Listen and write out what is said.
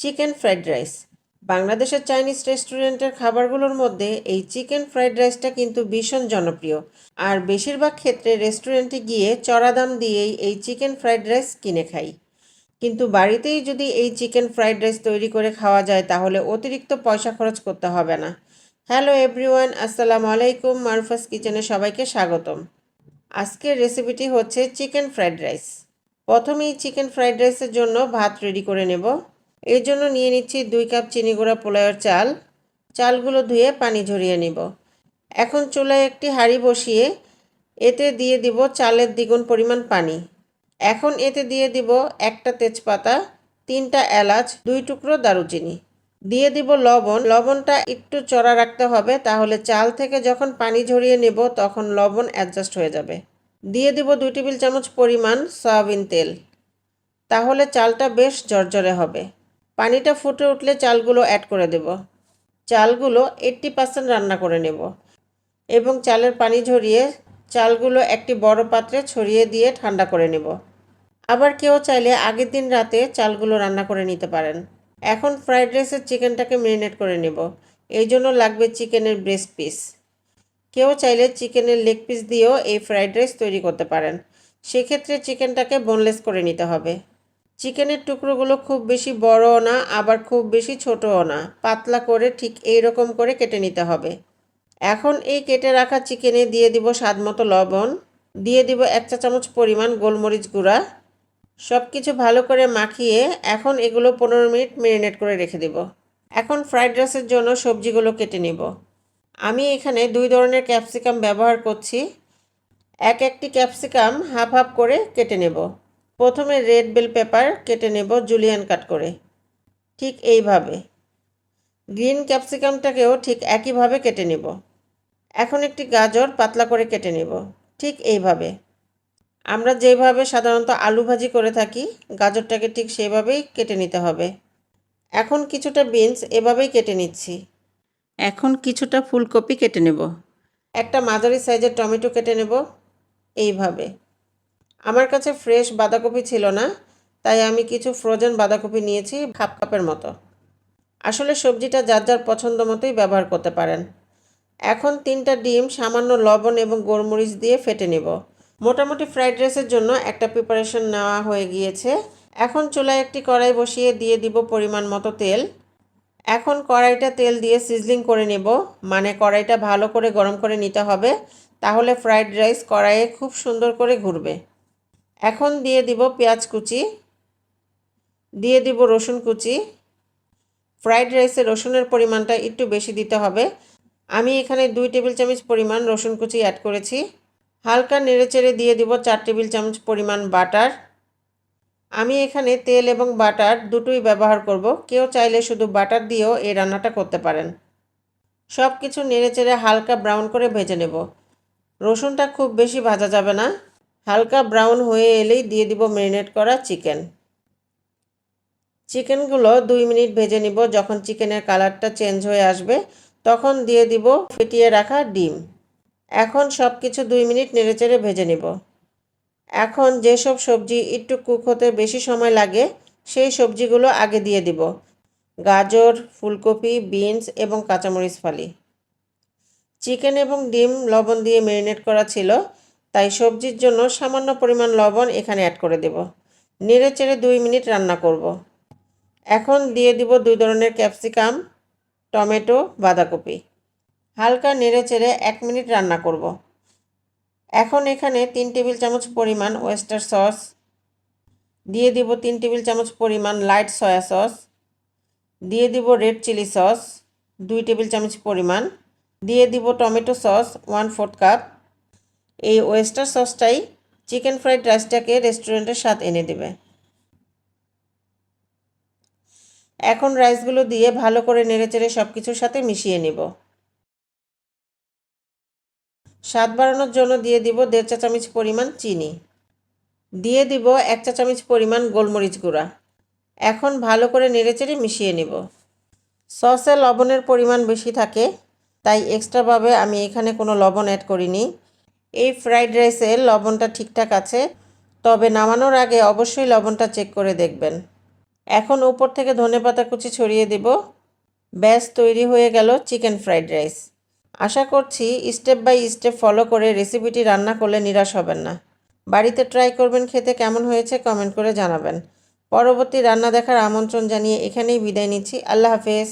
Chicken fried rice. বাংলাদেশের Chinese রেস্টুরেন্টের খাবারগুলোর মধ্যে এই চিকেন ফ্রাইড রাইসটা কিন্তু ভীষণ জনপ্রিয়। আর বেশিরভাগ ক্ষেত্রে রেস্টুরেন্টে গিয়ে চড়া দাম দিয়েই এই চিকেন ফ্রাইড রাইস কিনে খাই। কিন্তু বাড়িতেই যদি এই চিকেন ফ্রাইড রাইস তৈরি করে খাওয়া যায়, তাহলে অতিরিক্ত পয়সা খরচ করতে হবে না। হ্যালো এভরিওয়ান, আসসালামু আলাইকুম। মারুফাস কিচেনে সবাইকে স্বাগতম। আজকের রেসিপিটি হচ্ছে চিকেন ফ্রাইড রাইস। প্রথমেই চিকেন ফ্রাইড রাইসের জন্য ভাত রেডি করে নেব। এর জন্য নিয়ে নিচ্ছি দুই কাপ চিনি গুঁড়া পোলাওয়ের চাল। চালগুলো ধুয়ে পানি ঝরিয়ে নিব। এখন চুলায় একটি হাঁড়ি বসিয়ে এতে দিয়ে দিব চালের দ্বিগুণ পরিমাণ পানি। এখন এতে দিয়ে দিব একটা তেজপাতা, তিনটা এলাচ, দুই টুকরো দারুচিনি। দিয়ে দিব লবণ। লবণটা একটু চড়া রাখতে হবে, তাহলে চাল থেকে যখন পানি ঝরিয়ে নেব, তখন লবণ অ্যাডজাস্ট হয়ে যাবে। দিয়ে দিব দুই টেবিল চামচ পরিমাণ সয়াবিন তেল। তাহলে চালটা বেশ জর্জরে হবে। পানিটা ফুটে উঠলে চালগুলো অ্যাড করে দেব। চালগুলো এইট্টি পার্সেন্ট রান্না করে নেব। এবং চালের পানি ঝরিয়ে চালগুলো একটি বড় পাত্রে ছড়িয়ে দিয়ে ঠান্ডা করে নেব। আবার কেউ চাইলে আগের দিন রাতে চালগুলো রান্না করে নিতে পারেন। এখন ফ্রাইড রাইসের চিকেনটাকে মেরিনেট করে নেব। এই জন্য লাগবে চিকেনের ব্রেস্ট পিস কেউ চাইলে চিকেনের লেগ পিস দিয়েও এই ফ্রাইড রাইস তৈরি করতে পারেন। সেক্ষেত্রে চিকেনটাকে বোনলেস করে নিতে হবে। চিকেনের টুকরোগুলো খুব বেশি বড়ও না, আবার খুব বেশি ছোটও না। পাতলা করে ঠিক এই রকম করে কেটে নিতে হবে। এখন এই কেটে রাখা চিকেনে দিয়ে দিব স্বাদ মতো লবণ, দিয়ে দিব এক চা চামচ পরিমাণ গোলমরিচ গুঁড়া। সব কিছু ভালো করে মাখিয়ে এখন এগুলো পনেরো মিনিট মেরিনেট করে রেখে দেব। এখন ফ্রাইড রাইসের জন্য সবজিগুলো কেটে নেব। আমি এখানে দুই ধরনের ক্যাপসিকাম ব্যবহার করছি। এক একটি ক্যাপসিকাম হাফ হাফ করে কেটে নেব। প্রথমে রেড বেল পেপার কেটে নেব জুলিয়ান কাট করে। ঠিক এইভাবে। গ্রিন ক্যাপসিকামটাকেও ঠিক একইভাবে কেটে নেব। এখন একটি গাজর পাতলা করে কেটে নেব। ঠিক এইভাবে। আমরা যেভাবে সাধারণত আলু ভাজি করে থাকি গাজরটাকে ঠিক সেভাবেই কেটে নিতে হবে। এখন কিছুটা বিনস এভাবেই কেটে নিচ্ছি। এখন কিছুটা ফুলকপি কেটে নেব। একটা মাঝারি সাইজের টমেটো কেটে নেব। এইভাবে। আমার কাছে ফ্রেশ বাঁধাকপি ছিল না, তাই আমি কিছু ফ্রোজেন বাঁধাকপি নিয়েছি হাফ কাপের মতো। আসলে সবজিটা যার যার পছন্দ মতোই ব্যবহার করতে পারেন। এখন তিনটা ডিম, সামান্য লবণ এবং গোলমরিচ দিয়ে ফেটে নেব। মোটামুটি ফ্রাইড রাইসের জন্য একটা প্রিপারেশন নেওয়া হয়ে গিয়েছে। এখন চুলায় একটি কড়াই বসিয়ে দিয়ে দিব পরিমাণ মতো তেল। এখন কড়াইটা তেল দিয়ে সিজলিং করে নেব মানে কড়াইটা ভালো করে গরম করে নিতে হবে, তাহলে ফ্রাইড রাইস কড়াইয়ে খুব সুন্দর করে ঘুরবে। এখন দিয়ে দিব পেঁয়াজ কুচি, দিয়ে দিব রসুন কুচি। ফ্রাইড রাইসে রসুনের পরিমাণটা একটু বেশি দিতে হবে। আমি এখানে দুই টেবিল চামচ পরিমাণ রসুন কুচি অ্যাড করেছি। হালকা নেড়েচেড়ে দিয়ে দিব চার টেবিল চামচ পরিমাণ বাটার। আমি এখানে তেল এবং বাটার দুটোই ব্যবহার করব। কেউ চাইলে শুধু বাটার দিয়েও এই রান্নাটা করতে পারেন। সব কিছু নেড়েচেড়ে হালকা ব্রাউন করে ভেজে নেব। রসুনটা খুব বেশি ভাজা যাবে না। হালকা ব্রাউন হয়ে এলেই দিয়ে দিব ম্যারিনেট করা চিকেন। চিকেনগুলো দুই মিনিট ভেজে নিব, যখন চিকেনের কালারটা চেঞ্জ হয়ে আসবে, তখন দিয়ে দিব ফেটিয়ে রাখা ডিম। এখন সব কিছু দুই মিনিট নেড়েচেড়ে ভেজে নিব। এখন যেসব সবজি একটু কুক হতে বেশি সময় লাগে, সেই সবজিগুলো আগে দিয়ে দিব। গাজর, ফুলকপি, বিনস এবং কাঁচামরিচ ফালি। চিকেন এবং ডিম লবণ দিয়ে ম্যারিনেট করা ছিল তাই সবজির জন্য সামান্য পরিমাণ লবণ এখানে অ্যাড করে দেব নেড়ে চেড়ে দুই মিনিট রান্না করব। এখন দিয়ে দিব দুই ধরনের ক্যাপসিকাম টমেটো, বাঁধাকপি হালকা নেড়ে চেড়ে এক মিনিট রান্না করব। এখন এখানে তিন টেবিল চামচ পরিমাণ ওয়েস্টার সস দিয়ে দিব তিন টেবিল চামচ পরিমাণ লাইট সয়া সস দিয়ে দিব রেড চিলি সস দুই টেবিল চামচ পরিমাণ, দিয়ে দিব tomato sauce one fourth cup এই ওয়েস্টার সসটাই চিকেন ফ্রাইড রাইসটাকে রেস্টুরেন্টের স্বাদ এনে দেবে। এখন রাইসগুলো দিয়ে ভালো করে নেড়েচেড়ে সব কিছুর সাথে মিশিয়ে নেব। স্বাদ বাড়ানোর জন্য দিয়ে দিব দেড় চা চামচ পরিমাণ চিনি। দিয়ে দিব এক চা চামচ পরিমাণ গোলমরিচ গুঁড়া। এখন ভালো করে নেড়েচেড়ে মিশিয়ে নেব। সসে লবণের পরিমাণ বেশি থাকে, তাই এক্সট্রাভাবে আমি এখানে কোনো লবণ অ্যাড করিনি। এই ফ্রাইড রাইসে লবণটা ঠিকঠাক আছে, তবে নামানোর আগে অবশ্যই লবণটা চেক করে দেখবেন। এখন উপর থেকে ধনেপাতা কুচি ছড়িয়ে দেব। ব্যাস, তৈরি হয়ে গেল চিকেন ফ্রাইড রাইস। আশা করছি স্টেপ বাই স্টেপ ফলো করে রেসিপিটি রান্না করলে নিরাশ হবেন না। বাড়িতে ট্রাই করবেন খেতে কেমন হয়েছে কমেন্ট করে জানাবেন। পরবর্তী রান্না দেখার আমন্ত্রণ জানিয়ে এখানেই বিদায় নিচ্ছি। আল্লাহ হাফেজ।